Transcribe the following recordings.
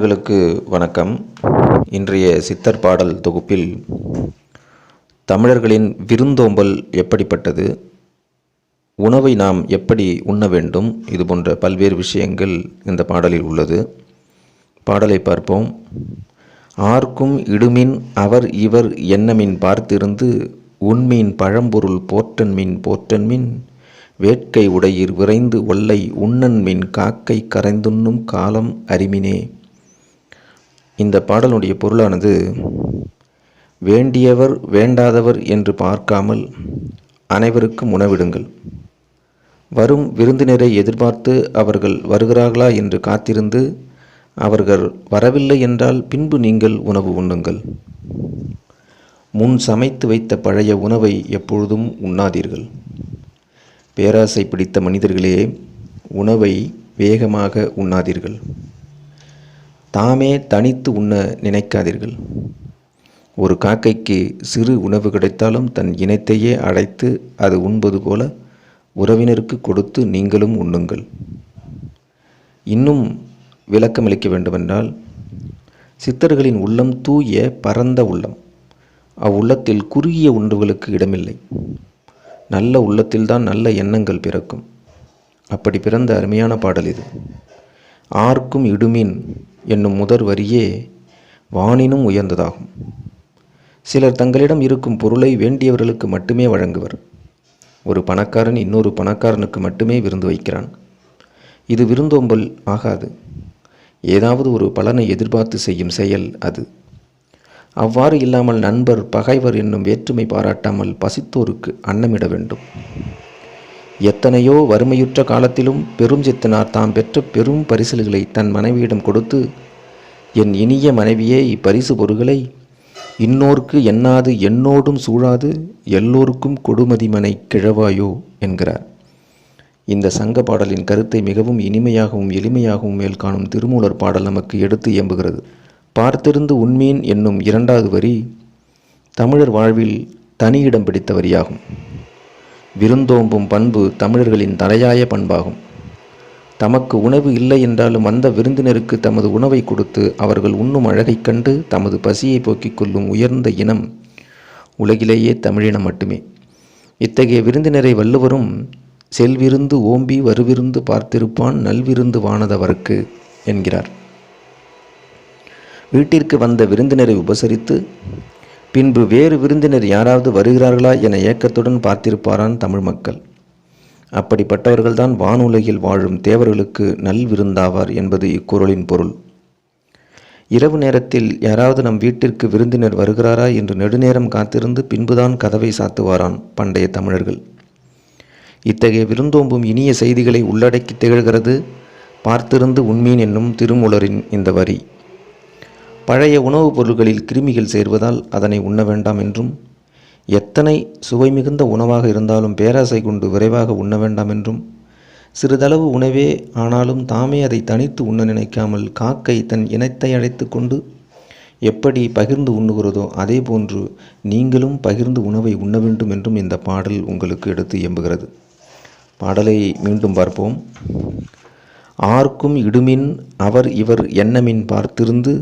உங்களுக்கு வணக்கம். இன்றைய சித்தர் பாடல் தொகுப்பில் தமிழர்களின் விருந்தோம்பல் எப்படிப்பட்டது? உணவை நாம் எப்படி உண்ண வேண்டும்? இது போன்ற பல்வேறு விஷயங்கள் இந்த பாடலில் உள்ளது. பாடலை பார்ப்போம். ஆர்க்கும் இடுமின் அவர் இவர் என்னமின் பார்த்திருந்து உண்மீன் பழம்பொருள் போற்றன்மின் போற்றன்மின் வேட்கை உடையிர் விரைந்து ஒல்லை உண்ணன்மின் காக்கை கரைந்துண்ணும் காலம் அறிமினே இந்த பாடலுடைய பொருளானது வேண்டியவர் வேண்டாதவர் என்று பார்க்காமல் அனைவருக்கும் உணவிடுங்கள். வரும் விருந்தினரை எதிர்பார்த்து அவர்கள் வருகிறார்களா என்று காத்திருந்து அவர்கள் வரவில்லை என்றால் பின்பு நீங்கள் உணவு உண்ணுங்கள். முன் சமைத்து வைத்த பழைய உணவை எப்பொழுதும் உண்ணாதீர்கள். பேராசை பிடித்த மனிதர்களே உணவை வேகமாக உண்ணாதீர்கள். தாமே தனித்து உண்ண நினைக்காதீர்கள். ஒரு காக்கைக்கு சிறு உணவு கிடைத்தாலும் தன் இனத்தையே அடைத்து அது உண்பது போல உறவினருக்கு கொடுத்து நீங்களும் உண்ணுங்கள். இன்னும் விளக்கமளிக்க வேண்டுமென்றால் சித்தர்களின் உள்ளம் தூய பரந்த உள்ளம். அவ்வுள்ளத்தில் குறுகிய உணவுகளுக்கு இடமில்லை. நல்ல உள்ளத்தில்தான் நல்ல எண்ணங்கள் பிறக்கும். அப்படி பிறந்த அருமையான பாடல் இது. ஆர்க்கும் இடுமின் என்னும் முதற் வரியே வானினும் உயர்ந்ததாகும். சிலர் தங்களிடம் இருக்கும் பொருளை வேண்டியவர்களுக்கு மட்டுமே வழங்குவர். ஒரு பணக்காரன் இன்னொரு பணக்காரனுக்கு மட்டுமே விருந்து வைக்கிறான். இது விருந்தோம்பல் ஆகாது. ஏதாவது ஒரு பலனை எதிர்பார்த்து செய்யும் செயல் அது. அவ்வாறு இல்லாமல் நண்பர் பகைவர் என்னும் வேற்றுமை பாராட்டாமல் பசித்தோருக்கு அன்னமிட வேண்டும். எத்தனையோ வறுமையுற்ற காலத்திலும் பெரும் சித்தனார் தாம் பெற்ற பெரும் பரிசல்களை தன் மனைவியிடம் கொடுத்து என் இனிய மனைவியே இப்பரிசு பொருள்களை இன்னோர்க்கு எண்ணாது என்னோடும் சூழாது எல்லோருக்கும் கொடுமதிமனை கிழவாயோ என்கிறார். இந்த சங்க பாடலின் கருத்தை மிகவும் இனிமையாகவும் எளிமையாகவும் மேல் காணும் திருமூலர் பாடல் நமக்கு எடுத்து இயம்புகிறது. பார்த்திருந்து உண்மீன் என்னும் இரண்டாவது வரி தமிழர் வாழ்வில் தனியிடம் பிடித்த வரியாகும் விருந்தோம்பும் பண்பு தமிழர்களின் தலையாய பண்பாகும். தமக்கு உணவு இல்லை என்றாலும் வந்த விருந்தினருக்கு தமது உணவை கொடுத்து அவர்கள் உண்ணும் அழகைக் கண்டு தமது பசியை போக்கிக் கொள்ளும் உயர்ந்த இனம் உலகிலேயே தமிழினம் மட்டுமே. இத்தகைய விருந்தினரை வள்ளுவரும் செல்விருந்து ஓம்பி வருவிருந்து பார்த்திருப்பான் நல்விருந்து வானதவர்க்கு என்கிறார். வீட்டிற்கு வந்த விருந்தினரை உபசரித்து பின்பு வேறு விருந்தினர் யாராவது வருகிறார்களா என ஏக்கத்துடன் பார்த்திருப்பாரான் தமிழ் மக்கள். அப்படிப்பட்டவர்கள்தான் வானுலகில் வாழும் தேவர்களுக்கு நல் விருந்தாவார் என்பது இக்குறளின் பொருள். இரவு நேரத்தில் யாராவது நம் வீட்டிற்கு விருந்தினர் வருகிறாரா என்று நெடுநேரம் காத்திருந்து பின்புதான் கதவை சாத்துவாரான் பண்டைய தமிழர்கள். இத்தகைய விருந்தோம்பும் இனிய செய்திகளை உள்ளடக்கி திகழ்கிறது பார்த்திருந்து உண்மீன் என்னும் திருமூலரின் இந்த வரி. பழைய உணவுப் பொருட்களில் கிருமிகள் சேர்வதால் அதனை உண்ண வேண்டாம் என்றும் எத்தனை சுவை மிகுந்த உணவாக இருந்தாலும் பேராசை கொண்டு விரைவாக உண்ண வேண்டாம் என்றும் சிறிதளவு உணவே ஆனாலும் தாமே அதை தனித்து உண்ண நினைக்காமல் காக்கை தன் இனத்தை அழைத்து கொண்டு எப்படி பகிர்ந்து உண்ணுகிறதோ அதே போன்று நீங்களும் பகிர்ந்து உணவை உண்ண வேண்டும் என்றும் இந்த பாடல் உங்களுக்கு எடுத்து எம்புகிறது பாடலை மீண்டும் பார்ப்போம். ஆர்க்கும் இடுமின் அவர் இவர் எண்ணமின் பார்த்திருந்து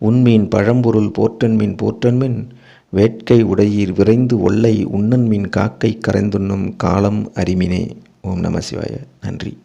உண்மீன் பழம்பொருள் போற்றன்மின் போற்றன்மின் வேட்கை உடையீர் விரைந்து ஒல்லை உண்ணன்மின் காக்கை கரைந்துண்ணும் காலம் அறிமினே ஓம் நம சிவாய. நன்றி.